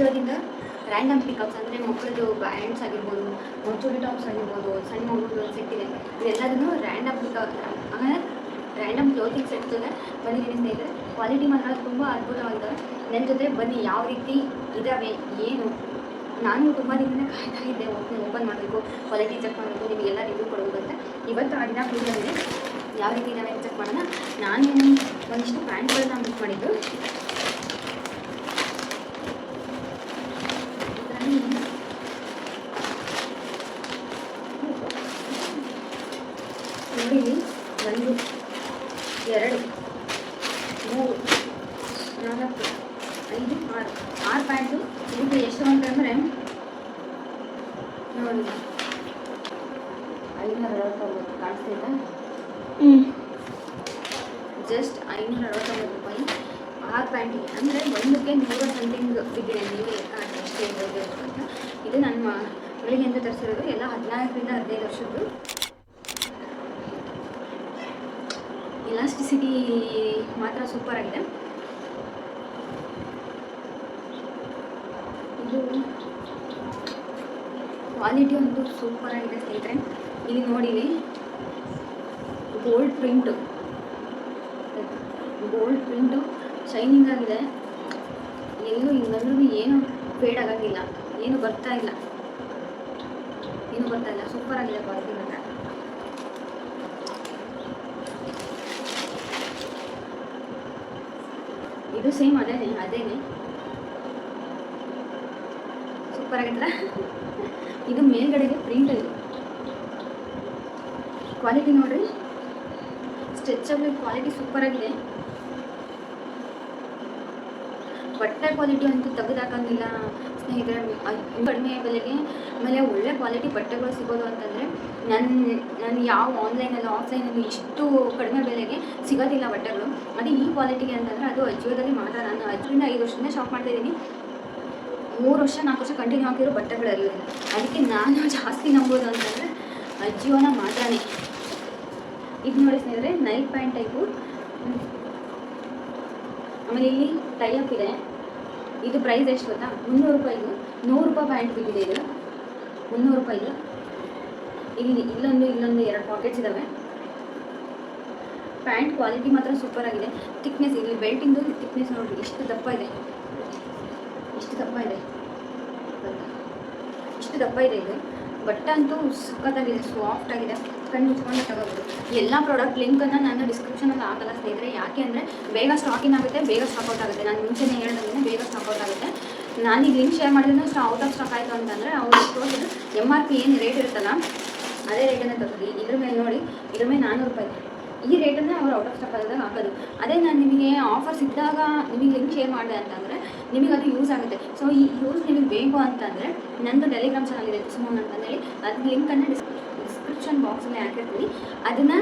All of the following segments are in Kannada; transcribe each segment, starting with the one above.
ಇವತ್ತು ರ್ಯಾಂಡಮ್ ಪಿಕಪ್ಸ್ ಅಂದರೆ ಮಕ್ಕಳದು ಬ್ಯಾಂಡ್ಸ್ ಆಗಿರ್ಬೋದು ಚೂಡಿ ಟಾಪ್ಸ್ ಆಗಿರ್ಬೋದು, ಸಣ್ಣ ಮಗುಗಳು ಸೆಟ್ ಇದೆ. ಇದೆಲ್ಲದನ್ನು ರ್ಯಾಂಡಮ್ ಪಿಕಪ್ ಆಮೇಲೆ ರ್ಯಾಂಡಮ್ ಕ್ಲೋತಿಂಗ್ ಸೆಟ್ ಬನ್ನಿ ಬಂದಿದ್ದೀನಿ ಸ್ನೇಹಿತರೆ. ಕ್ವಾಲಿಟಿ ಮಾತ್ರ ತುಂಬ ಅದ್ಭುತವಾಗಿದ್ದಾವೆ ನನ್ನ ಜೊತೆ ಬನ್ನಿ, ಯಾವ ರೀತಿ ಇದ್ದಾವೆ ಏನು? ನಾನು ತುಂಬ ದಿನ ಕಾಯ್ತಾ ಇದ್ದೆ ಓಪನ್ ಓಪನ್ ಮಾಡಬೇಕು ಕ್ವಾಲಿಟಿ ಚೆಕ್ ಮಾಡಬೇಕು ನಿಮಗೆಲ್ಲ ರಿವ್ಯೂ ಕೊಡಬೇಕು ಅಂತ. ಇವತ್ತು ಆ ದಿನ ಕೂಡ ಯಾವ ರೀತಿ ಇದ್ದಾವೆ ಚೆಕ್ ಮಾಡೋಣ. ನಾನು ಒಂದಿಷ್ಟು ಪ್ಯಾಂಟ್ಗಳನ್ನ ಬುಕ್ ಮಾಡಿದ್ದು ಇದರಲ್ಲಿ ನೋಡಿ ಇಲ್ಲಿ ಒಂದು ಎರಡು ಮೂರು ನಾಲ್ಕು ಐದು ಆರು ಆರು ಪ್ಯಾಂಟು ಇದಕ್ಕೆ ಎಷ್ಟು ಅಂತಂದರೆ ನೋಡಿ ಐನೂರ ಜಸ್ಟ್ ಐನೂರ ಅರವತ್ತೊಂಬತ್ತು ರೂಪಾಯಿ ಆ ಪ್ಯಾಂಟಿಗೆ ಅಂದರೆ ಒಂದಕ್ಕೆ ನೂರ ಸಮಥಿಂಗ್ ಬಿದ್ದಿದೆ ನೀವು ಲೆಕ್ಕ ಹಾಕಿ ಎಷ್ಟು ಅಂತ ಇದು ನನ್ನ ಮಗಳಿಗೆಂದು ತರಿಸಿರೋದು ಎಲ್ಲ ಹದಿನಾಲ್ಕರಿಂದ ಹದಿನೈದು ವರ್ಷದ್ದು ಇಲಾಸ್ಟಿಸಿಟಿ ಮಾತ್ರ ಸೂಪರ್ ಆಗಿದೆ ಇದು ಕ್ವಾಲಿಟಿ ಅಂತೂ ಸೂಪರ್ ಆಗಿದೆ ಸ್ನೇಹಿತರೆ. ಇಲ್ಲಿ ನೋಡಿರಿ gold print. Gold print shining ಆಗಿದೆ. ಎಲ್ಲೂ ಹಿಂಗಂದ್ರೂ ಏನು ಫೇಡ್ ಆಗಂಗಿಲ್ಲ. ಏನು ಬರ್ತಾ ಇಲ್ಲ. ಏನು ಬರ್ತಾ ಇಲ್ಲ. ಸೂಪರ್ ಆಗಿದೆ ಕ್ವಾಲಿಟಿ ಮಾತ್ರ. ಇದು ಸೇಮ್ ಅದೇ, ಅದೇನೆ. ಸೂಪರ್ ಇದು ಮೇಲ್ಗಡೆಗೆ ಪ್ರಿಂಟ್ ಇದೆ. ಕ್ವಾಲಿಟಿ ನೋಡ್ರಿ. ಸ್ಟ್ರೆಚಬಲ್ ಕ್ವಾಲಿಟಿ ಸೂಪರ್ ಆಗಿದೆ. ಬಟ್ಟೆ ಕ್ವಾಲಿಟಿ ಅಂತೂ ತೆಗೆದಾಕಂಗಿಲ್ಲ ಸ್ನೇಹಿತರೆ. ಕಡಿಮೆ ಬೆಲೆಗೆ ಆಮೇಲೆ ಒಳ್ಳೆ ಕ್ವಾಲಿಟಿ ಬಟ್ಟೆಗಳು ಸಿಗೋದು ಅಂತಂದರೆ ನನ್ನ ನಾನು ಯಾವ ಆನ್ಲೈನಲ್ಲಿ ಆಫ್ಲೈನಲ್ಲಿ ಇಷ್ಟು ಕಡಿಮೆ ಬೆಲೆಗೆ ಸಿಗೋದಿಲ್ಲ ಬಟ್ಟೆಗಳು. ಅದೇ ಈ ಕ್ವಾಲಿಟಿಗೆ ಅಂತಂದರೆ ಅದು ಅಜಿಯೋದಲ್ಲಿ ಮಾತ್ರ ನಾನು ಹತ್ತರಿಂದ ಐದು ವರ್ಷದಿಂದ ಶಾಪ್ ಮಾಡ್ತಾ ಇದ್ದೀನಿ. ಮೂರು ವರ್ಷ, ನಾಲ್ಕು ವರ್ಷ ಕಂಟಿನ್ಯೂ ಆಗಿರೋ ಬಟ್ಟೆಗಳೆಲ್ಲ. ಅದಕ್ಕೆ ನಾನು ಜಾಸ್ತಿ ನಂಬೋದು ಅಂತಂದರೆ ಅಜಿಯೋನ ಮಾತ್ರನೇ. ಇದು ನೋಡಿ ಸ್ನೇಹಿತರೆ ನೈಟ್ ಪ್ಯಾಂಟ್ ಟೈಪು ಆಮೇಲೆ ಇಲ್ಲಿ ಟೈಅಪ್ ಇದೆ. ಇದು ಪ್ರೈಸ್ ಎಷ್ಟು ಗೊತ್ತಾ? ಮುನ್ನೂರು ರೂಪಾಯಿದು. ನೂರು ರೂಪಾಯಿ ಪ್ಯಾಂಟ್ ಬಿದ್ದಿದೆ ಇದು. ಮುನ್ನೂರು ರೂಪಾಯಿದು. ಇಲ್ಲಿ ಇಲ್ಲೊಂದು ಇಲ್ಲೊಂದು ಎರಡು ಪಾಕೆಟ್ಸ್ ಇದ್ದಾವೆ ಪ್ಯಾಂಟ್ ಕ್ವಾಲಿಟಿ ಮಾತ್ರ ಸೂಪರ್ ಆಗಿದೆ. ಥಿಕ್ನೆಸ್ ಇಲ್ಲಿ ಬೆಲ್ಟಿಂದು ಥಿಕ್ನೆಸ್ ನೋಡಿರಿ, ಇಷ್ಟು ದಪ್ಪ ಇದೆ. ಇಷ್ಟು ದಪ್ಪ ಇದೆ? ಇಷ್ಟು ದಪ್ಪ ಇದೆ ಇದು. ಬಟ್ಟೆ ಅಂತೂ ಸಖತ್ತಾಗಿದೆ ಸಾಫ್ಟ್ ಆಗಿದೆ. ಕಣ್ಣು ಮುಚ್ಕೊಂಡು ತಗೋಬೋದು. ಎಲ್ಲ ಪ್ರಾಡಕ್ಟ್ ಲಿಂಕನ್ನು ನಾನು ಡಿಸ್ಕ್ರಿಪ್ಷನಲ್ಲಿ ಹಾಕಲ್ಲ ಸ್ನೇಹಿತರೆ. ಯಾಕೆ ಅಂದರೆ ಬೇಗ ಸ್ಟಾಕಿಂಗ್ ಆಗುತ್ತೆ, ಬೇಗ ಸ್ಟಾಕ್ಔಟ್ ಆಗುತ್ತೆ. ನಾನು ಮುಂಚೆನೇ ಹೇಳಿದ್ರೆ ಬೇಗ ಸ್ಟಾಕ್ಔಟ್ ಆಗುತ್ತೆ. ನಾನು ಈಗ ಲಿಂಕ್ ಶೇರ್ ಮಾಡಿದ್ರೆ ಸ್ಟಾ ಔಟ್ ಆಫ್ ಸ್ಟಾಕ್ ಆಯಿತು ಅಂತಂದರೆ ಅವ್ರು ಎಂ ಆರ್ ಪಿ ಏನು ರೇಟ್ ಇರುತ್ತಲ್ಲ, ಅದೇ ರೇಟನ್ನು ತಗೋರಿ. ಇದ್ರ ಮೇಲೆ ನೋಡಿ, ಇದ್ರ ಮೇಲೆ ನಾನ್ನೂರು ರೂಪಾಯಿ ಈ ರೇಟನ್ನು ಅವ್ರು ಔಟ್ ಆಫ್ ಸ್ಟಾಕ್ ಆದಾಗ ಹಾಕೋದು. ಅದೇ ನಾನು ನಿಮಗೆ ಆಫರ್ಸ್ ಇದ್ದಾಗ ನಿಮಗೆ ಲಿಂಕ್ ಶೇರ್ ಮಾಡಿದೆ ಅಂತಂದರೆ ನಿಮಗೆ ಅದು ಯೂಸ್ ಆಗುತ್ತೆ. ಸೊ ಈ ಯೂಸ್ ನಿಮಗೆ ಬೇಕು ಅಂತಂದರೆ ನಂದು ಟೆಲಿಗ್ರಾಮ್ ಚಾನಲ್ ಇದೆ, ಸುಮೋನ್ ಅಂತಂದೇಳಿ ಅದ್ರ ಲಿಂಕನ್ನು ಡಿಸ್ ಡಿಸ್ಕ್ರಿಪ್ಷನ್ ಬಾಕ್ಸಲ್ಲಿ ಹಾಕಿರ್ತೀನಿ. ಅದನ್ನು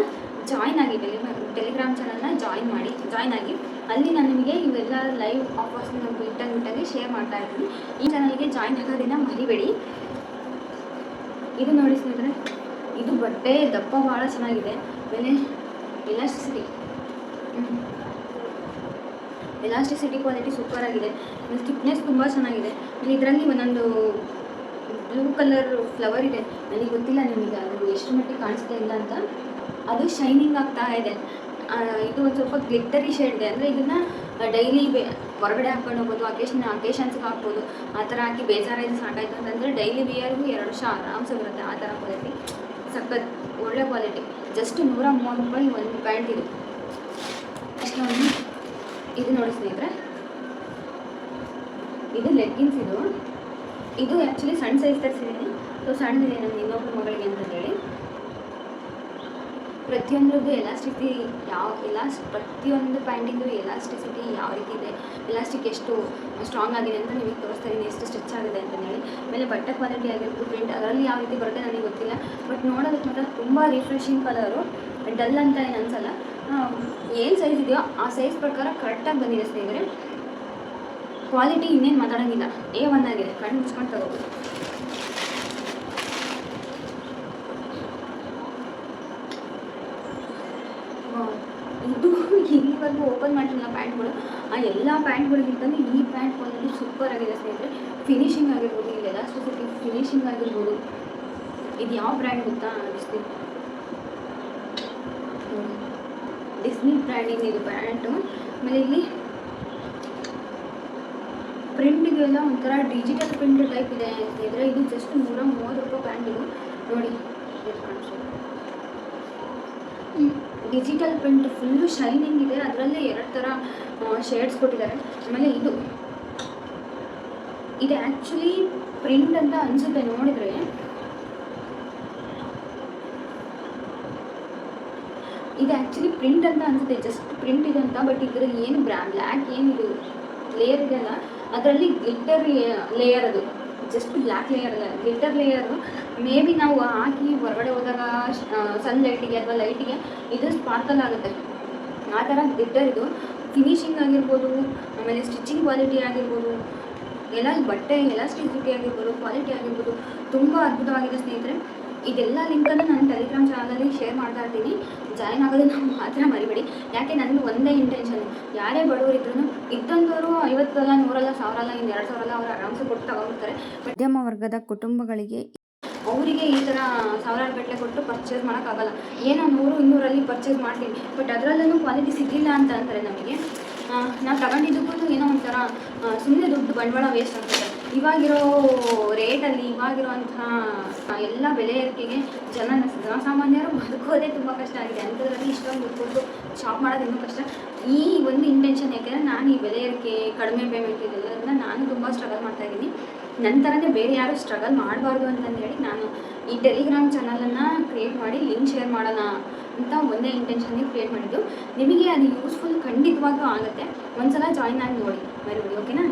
ಜಾಯ್ನ್ ಆಗಿ ಟೆಲಿಗ್ರಾಮ್ ಟೆಲಿಗ್ರಾಮ್ ಚಾನಲ್ನ ಜಾಯ್ನ್ ಮಾಡಿ ಜಾಯ್ನ್ ಆಗಿ ಅಲ್ಲಿ ನಾನು ನಿಮಗೆ ಇವೆಲ್ಲ ಲೈವ್ ಆಫರ್ಸ್ನ ಬಿಟ್ಟಾಗಿ ಬಿಟ್ಟಾಗಿ ಶೇರ್ ಮಾಡ್ತಾ ಇರ್ತೀನಿ. ಈ ಚಾನಲ್ಗೆ ಜಾಯ್ನ್ ಆಗೋದನ್ನು ಮರಿಬೇಡಿ. ಇದು ನೋಡಿ ಸ್ನೇಹಿತರೆ, ಇದು ಬಟ್ಟೆ ದಪ್ಪ ಭಾಳ ಚೆನ್ನಾಗಿದೆ. ಆಮೇಲೆ ಎಲಾಸ್ಟಿಸಿಟಿ ಎಲಾಸ್ಟಿಸಿಟಿ ಕ್ವಾಲಿಟಿ ಸೂಪರ್ ಆಗಿದೆ ಥಿಕ್ನೆಸ್ ತುಂಬ ಚೆನ್ನಾಗಿದೆ. ಇದರಲ್ಲಿ ಒಂದೊಂದು ಬ್ಲೂ ಕಲರ್ ಫ್ಲವರ್ ಇದೆ. ನನಗೆ ಗೊತ್ತಿಲ್ಲ ನಿಮಗೆ ಅದು ಎಷ್ಟು ಮಟ್ಟಿಗೆ ಕಾಣಿಸ್ತಾ ಇಲ್ಲ ಅಂತ. ಅದು ಶೈನಿಂಗ್ ಆಗ್ತಾ ಇದೆ. ಇದು ಒಂದು ಸ್ವಲ್ಪ ಗ್ಲಿಟ್ಟರಿ ಶೇಡ್ ಇದೆ. ಅಂದರೆ ಇದನ್ನು ಡೈಲಿ ಬೇ, ಹೊರಗಡೆ ಹಾಕ್ಕೊಂಡು ಹೋಗ್ಬೋದು ಅಕೇಶನ್ ಅಕೇಶನ್ಸ್ಗೆ ಹಾಕ್ಬೋದು. ಆ ಥರ ಹಾಕಿ ಬೇಜಾರಾಯಿತು, ಸಾಕಾಯಿತು ಅಂತಂದರೆ ಡೈಲಿ ವಿಯರ್ಗೂ ಎರಡು ವರ್ಷ ಆರಾಮ್ಸೆ ಬರುತ್ತೆ ಆ ಥರ ಕ್ವಾಲಿಟಿ ಸಖತ್ ಒಳ್ಳೆ ಕ್ವಾಲಿಟಿ ಜಸ್ಟ್ ನೂರ ಮೂವತ್ತು ರೂಪಾಯಿ ಒಂದು ಪ್ಯಾಂಟ್ ಇದೆ. ಅಷ್ಟೊಂದು ಇದು ನೋಡಿ ಸ್ನೇಹಿತರೆ. ಇದು ಲೆಗ್ಗಿನ್ಸ್ ಇದು. ಇದು ಆ್ಯಕ್ಚುಲಿ ಸಣ್ಣ ಸೈಜ್ ತರಿಸಿದ್ದೀನಿ ಸೊ ಸಣ್ಣದಿದೆ ನಮ್ಮ ಇನ್ನೊಬ್ಬರ ಮಗಳಿಗೆ ಅಂತ ಹೇಳಿ. ಪ್ರತಿಯೊಂದ್ರದ್ದು ಎಲಾಸ್ಟಿಸಿಟಿ ಯಾವ ಎಲಾಸ್ ಪ್ರತಿಯೊಂದು ಪ್ಯಾಂಟಿಂದು ಎಲಾಸ್ಟಿಸಿಟಿ ಯಾವ ರೀತಿ ಇದೆ ಎಲಾಸ್ಟಿಕ್ ಎಷ್ಟು ಸ್ಟ್ರಾಂಗ್ ಆಗಿದೆ ಅಂತ ನಿಮಗೆ ತೋರಿಸ್ತಾ ಇದ್ದೀನಿ ಎಷ್ಟು ಸ್ಟಿಚ್ ಆಗಿದೆ ಅಂತ ಹೇಳಿ. ಆಮೇಲೆ ಬಟ್ಟೆ ಕ್ವಾಲಿಟಿ ಆಗಿರ್ಬೋದು ಪ್ರಿಂಟ್ ಅದರಲ್ಲಿ ಯಾವ ರೀತಿ ಬರುತ್ತೆ ನನಗೆ ಗೊತ್ತಿಲ್ಲ. ಬಟ್ ನೋಡೋದಕ್ಕೆ ಮಾತ್ರ ತುಂಬ ರಿಫ್ರೆಶಿಂಗ್ ಕಲರು ಡಲ್ ಅಂತ ಏನು ಅನ್ಸಲ್ಲ ಏನು ಸೈಜ್ ಇದೆಯೋ ಆ ಸೈಜ್ ಪ್ರಕಾರ ಕರೆಕ್ಟಾಗಿ ಬಂದಿದೆ ಸ್ನೇಹಿತರೆ. ಕ್ವಾಲಿಟಿ ಇನ್ನೇನು ಮಾತಾಡೋಂಗಿಲ್ಲ ಎ ಒನ್ ಆಗಿದೆ. ಕಣ್ಣು ಮುಚ್ಕೊಂಡು ತಗೋಬೋದು ಇದು ಇಲ್ಲಿವರೆಗೂ ಓಪನ್ ಮಾಡಿಲ್ಲ ಪ್ಯಾಂಟ್ಗಳು. ಆ ಎಲ್ಲ ಪ್ಯಾಂಟ್ಗಳಿಗಿಂತಲೂ ಈ ಪ್ಯಾಂಟ್ ಕ್ವಾಲಿಟಿ ಸೂಪರ್ ಆಗಿದೆ ಸ್ನೇಹಿತರೆ. ಫಿನಿಶಿಂಗ್ ಆಗಿರ್ಬೋದು ಇಲ್ಲೆಲ್ಲ ಸ್ಪೆಸಿಫಿಕ್ ಫಿನಿಶಿಂಗ್ ಆಗಿರ್ಬೋದು. ಇದು ಯಾವ ಬ್ರ್ಯಾಂಡ್ ಗೊತ್ತಾ ಡಿಸ್ನಿ ಡಿಸ್ನಿ ಬ್ರ್ಯಾಂಡಿನ ಇದು ಪ್ಯಾಂಟು ಆಮೇಲೆ ಇಲ್ಲಿ ಪ್ರಿಂಟ್ ಇದೆಲ್ಲ ಒಂಥರ ಡಿಜಿಟಲ್ ಪ್ರಿಂಟ್ ಟೈಪ್ ಇದೆ ಅಂತಿದ್ರೆ ಇದು ಜಸ್ಟ್ ನೂರ ಮೂವತ್ತು ರೂಪಾಯಿ ಪ್ಯಾಂಟ್ ಇದು. ನೋಡಿ ಡಿಜಿಟಲ್ ಪ್ರಿಂಟ್ ಫುಲ್ಲು ಶೈನಿಂಗ್ ಇದೆ. ಅದರಲ್ಲೇ ಎರಡು ಥರ ಶೇಡ್ಸ್ ಕೊಟ್ಟಿದ್ದಾರೆ. ಆಮೇಲೆ ಇದು ಇದು ಆ್ಯಕ್ಚುಲಿ ಪ್ರಿಂಟ್ ಅಂತ ಅನಿಸುತ್ತೆ ನೋಡಿದರೆ. ಇದು ಆ್ಯಕ್ಚುಲಿ ಪ್ರಿಂಟ್ ಅಂತ ಅನಿಸುತ್ತೆ ಜಸ್ಟ್ ಪ್ರಿಂಟ್ ಇದೆ ಅಂತ ಬಟ್ ಇದರಲ್ಲಿ ಏನು ಬ್ರಾ ಬ್ಲ್ಯಾಕ್ ಏನಿದು ಲೇಯರ್ ಇದೆಯಲ್ಲ ಅದರಲ್ಲಿ ಗ್ಲಿಟರ್ ಲೇಯರ್ ಅದು. ಜಸ್ಟ್ ಬ್ಲ್ಯಾಕ್ ಲೇಯರ್ ಅಲ್ಲ ಗ್ಲಿಟರ್ ಲೇಯರ್ ಮೇ ಬಿ ನಾವು ಹಾಕಿ ಹೊರಗಡೆ ಹೋದಾಗ ಸನ್ ಲೈಟಿಗೆ ಅಥವಾ ಲೈಟಿಗೆ ಇದು ಸ್ಪಾರ್ಕಲ್ ಆಗುತ್ತೆ. ಆ ಥರ ಗ್ಲಿಟರ್ ಇದು. ಫಿನಿಶಿಂಗ್ ಆಗಿರ್ಬೋದು, ಆಮೇಲೆ ಸ್ಟಿಚಿಂಗ್ ಕ್ವಾಲಿಟಿ ಆಗಿರ್ಬೋದು, ಎಲ್ಲ ಬಟ್ಟೆ, ಎಲ್ಲ ಸ್ಟಿಚಿಟಿ ಆಗಿರ್ಬೋದು ಕ್ವಾಲಿಟಿ ಆಗಿರ್ಬೋದು, ತುಂಬ ಅದ್ಭುತವಾಗಿದೆ ಸ್ನೇಹಿತರೆ. ಇದೆಲ್ಲ ಲಿಂಕನ್ನು ನಾನು ಟೆಲಿಗ್ರಾಮ್ ಚಾನಲಲ್ಲಿ ಶೇರ್ ಮಾಡ್ತಾ ಇರ್ತೀನಿ ಜಾಯ್ನ್ ಆಗೋದನ್ನು ಮಾತ್ರ ಮರಿಬೇಡಿ. ಯಾಕೆ ನನಗೆ ಒಂದೇ ಇಂಟೆನ್ಷನ್ ಯಾರೇ ಬಡವರಿದ್ರು ಇದ್ದಂಥವ್ರು ಐವತ್ತಲ್ಲ, ನೂರಲ್ಲ, ಸಾವಿರಲ್ಲ, ಇನ್ನು ಎರಡು ಸಾವಿರಲ್ಲ ಅವ್ರು ಆರಾಮ್ಸೆ ಕೊಟ್ಟು ತಗೊಂಡ್ಬಿಡ್ತಾರೆ. ಮಧ್ಯಮ ವರ್ಗದ ಕುಟುಂಬಗಳಿಗೆ ಅವರಿಗೆ ಈ ಥರ ಸಾವಿರಾರು ಗಟ್ಟಲೆ ಕೊಟ್ಟು ಪರ್ಚೇಸ್ ಮಾಡೋಕ್ಕಾಗಲ್ಲ. ಏನೋ ನೂರು, ಇನ್ನೂರಲ್ಲಿ ಪರ್ಚೇಸ್ ಮಾಡ್ತೀವಿ ಬಟ್ ಅದರಲ್ಲೂ ಕ್ವಾಲಿಟಿ ಸಿಗಲಿಲ್ಲ ಅಂತ ಅಂತಾರೆ ನಮಗೆ. ನಾವು ತಗೊಂಡಿದ್ದಕ್ಕೂ ಏನೋ ಒಂಥರ ಸುಮ್ಮನೆ ದುಡ್ಡು ಬಂಡವಾಳ ವೇಸ್ಟ್ ಆಗ್ತದೆ ಇವಾಗಿರೋ ರೇಟಲ್ಲಿ, ಇವಾಗಿರುವಂತಹ ಎಲ್ಲ ಬೆಲೆ ಏರಿಕೆಗೆ ಜನ, ಜನಸಾಮಾನ್ಯರು ಬದುಕೋದೇ ತುಂಬ ಕಷ್ಟ ಆಗಿದೆ. ಅಂಥದ್ರಲ್ಲಿ ಇಷ್ಟೊಂದು ಕೊಟ್ಟು ಶಾಪ್ ಮಾಡೋದು ಇನ್ನೂ ಕಷ್ಟ. ಈ ಒಂದು ಇಂಟೆನ್ಷನ್ ಯಾಕೆಂದರೆ ನಾನು ಈ ಬೆಲೆ ಏರಿಕೆ, ಕಡಿಮೆ ಪೇಮೆಂಟ್ ಇದೆಲ್ಲದನ್ನ ನಾನು ತುಂಬ ಸ್ಟ್ರಗಲ್ ಮಾಡ್ತಾ ಇದ್ದೀನಿ. ನಂತರನೇ ಬೇರೆ ಯಾರು ಸ್ಟ್ರಗಲ್ ಮಾಡಬಾರ್ದು ಅಂತಂದೇಳಿ ನಾನು ಈ ಟೆಲಿಗ್ರಾಮ್ ಚಾನಲನ್ನು ಕ್ರಿಯೇಟ್ ಮಾಡಿ ಲಿಂಕ್ ಶೇರ್ ಮಾಡೋಣ ಅಂತ ಒಂದೇ ಇಂಟೆನ್ಷನ್ಗೆ ಕ್ರಿಯೇಟ್ ಮಾಡಿದ್ದು. ನಿಮಗೆ ಅದು ಯೂಸ್ಫುಲ್ ಖಂಡಿತವಾಗೂ ಆಗುತ್ತೆ. ಒಂದ್ಸಲ ಜಾಯ್ನ್ ಆಗಿ ನೋಡಿ ಮರಿಬಿಡಿ ಓಕೆನಾ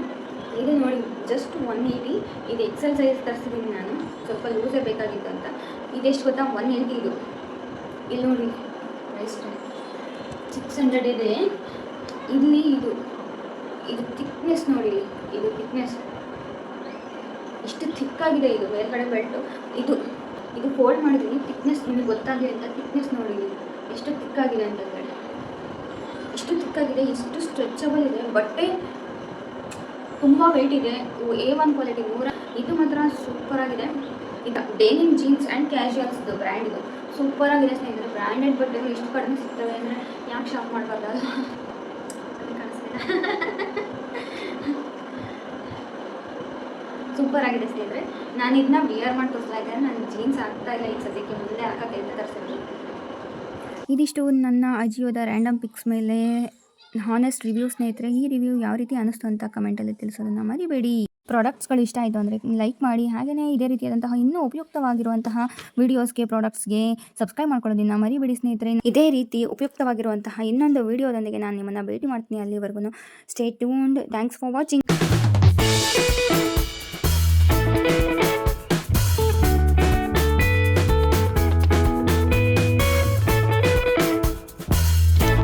ಇದು ನೋಡಿ ಜಸ್ಟ್ ಒನ್ ಏಯ್ಟಿ ಇದು ಎಕ್ಸೆಲ್ ಸೈಜ್ ತರಿಸಿದ್ದೀನಿ ನಾನು. ಸ್ವಲ್ಪ ಲೂಸೇ ಬೇಕಾಗಿತ್ತು ಅಂತ. ಇದೆಷ್ಟು ಗೊತ್ತಾ? ಒನ್ ಏಯ್ಟಿ ಇದು. ಇಲ್ಲಿ ನೋಡಿ. ಎಷ್ಟು ಸಿಕ್ಸ್ ಹಂಡ್ರೆಡ್ ಇದೆ. ಇಲ್ಲಿ ಇದು. ಇದು ಥಿಕ್ನೆಸ್ ನೋಡಿ ಇದು ಥಿಕ್ನೆಸ್ ಇಷ್ಟು ಥಿಕ್ಕಾಗಿದೆ ಇದು. ಮೇಲ್ಗಡೆ ಬೆಲ್ಟು ಇದು ಇದು ಫೋಲ್ಡ್ ಮಾಡಿದ್ದೀನಿ ಥಿಕ್ನೆಸ್ ನಿಮಗೆ ಗೊತ್ತಾಗಿದೆ ಅಂತ. ಥಿಕ್ನೆಸ್ ನೋಡಿ. ಎಷ್ಟು ಥಿಕ್ಕಾಗಿದೆ ಹೇಳಿ ಇಷ್ಟು ಥಿಕ್ಕಾಗಿದೆ ಇಷ್ಟು ಸ್ಟ್ರೆಚಬಲ್ ಇದೆ. ಬಟ್ಟೆ ತುಂಬ ವೆಯ್ಟ್ ಇದೆ. ಎ ಒನ್ ಕ್ವಾಲಿಟಿ ನೂರ ಇದು ಮಾತ್ರ ಸೂಪರ್ ಆಗಿದೆ. ಇದು ಡೇನಿಮ್ ಜೀನ್ಸ್ ಆ್ಯಂಡ್ ಕ್ಯಾಶುಯಲ್ಸ್ ಇದು ಬ್ರ್ಯಾಂಡ್ ಇದು. ಸೂಪರ್ ಆಗಿದೆ ಸ್ನೇಹಿತರೆ ಬ್ರ್ಯಾಂಡೆಡ್ ಬಟ್ಟೆಗಳು ಎಷ್ಟು ಕಡಿಮೆ ಸಿಗ್ತವೆ ಅಂದರೆ ಯಾಕೆ ಶಾಪ್ ಮಾಡಬಾರ್ದು ಸೂಪರ್ ಆಗಿದೆ ಸ್ನೇಹಿತರೆ. ನಾನು ಇದನ್ನ ವಿಯರ್ ಮಾಡಿ ತೋರಿಸ್ತಾ ಇದ್ದೇನೆ. ನಾನು ಜೀನ್ಸ್ ಆಗ್ತಾ ಇಲ್ಲ ಈಗ ಸದ್ಯಕ್ಕೆ, ಮುಂದೆ ಹಾಕೋಕ್ಕೆ ತರಿಸಿದ್ರು. ಇದಿಷ್ಟು ನನ್ನ ಅಜಿಯೋದ ರ್ಯಾಂಡಮ್ ಪಿಕ್ಸ್ ಮೇಲೆ ಹಾನೆಸ್ಟ್ ರಿವ್ಯೂ ಸ್ನೇಹಿತರೆ, ಈ ರಿವ್ಯೂ ಯಾವ ರೀತಿ ಅನಿಸ್ತು ಅಂತ ಕಮೆಂಟಲ್ಲಿ ತಿಳಿಸೋದನ್ನು ಮರಿಬೇಡಿ. ಪ್ರಾಡಕ್ಟ್ಸ್ಗಳು ಇಷ್ಟ ಆಯಿತು ಅಂದರೆ ಲೈಕ್ ಮಾಡಿ ಹಾಗೆಯೇ ಇದೇ ರೀತಿಯಾದಂತಹ ಇನ್ನೂ ಉಪಯುಕ್ತವಾಗಿರುವಂತಹ ವೀಡಿಯೋಸ್ಗೆ ಪ್ರಾಡಕ್ಟ್ಸ್ಗೆ ಸಬ್ಸ್ಕ್ರೈಬ್ ಮಾಡ್ಕೊಳ್ಳೋದನ್ನ ಮರಿಬೇಡಿ ಸ್ನೇಹಿತರೆ. ಇದೇ ರೀತಿ ಉಪಯುಕ್ತವಾಗಿರುವಂತಹ ಇನ್ನೊಂದು ವೀಡಿಯೋದೊಂದಿಗೆ ನಾನು ನಿಮ್ಮನ್ನು ಭೇಟಿ ಮಾಡ್ತೀನಿ. ಅಲ್ಲಿವರೆಗೂ stay tuned thanks for watching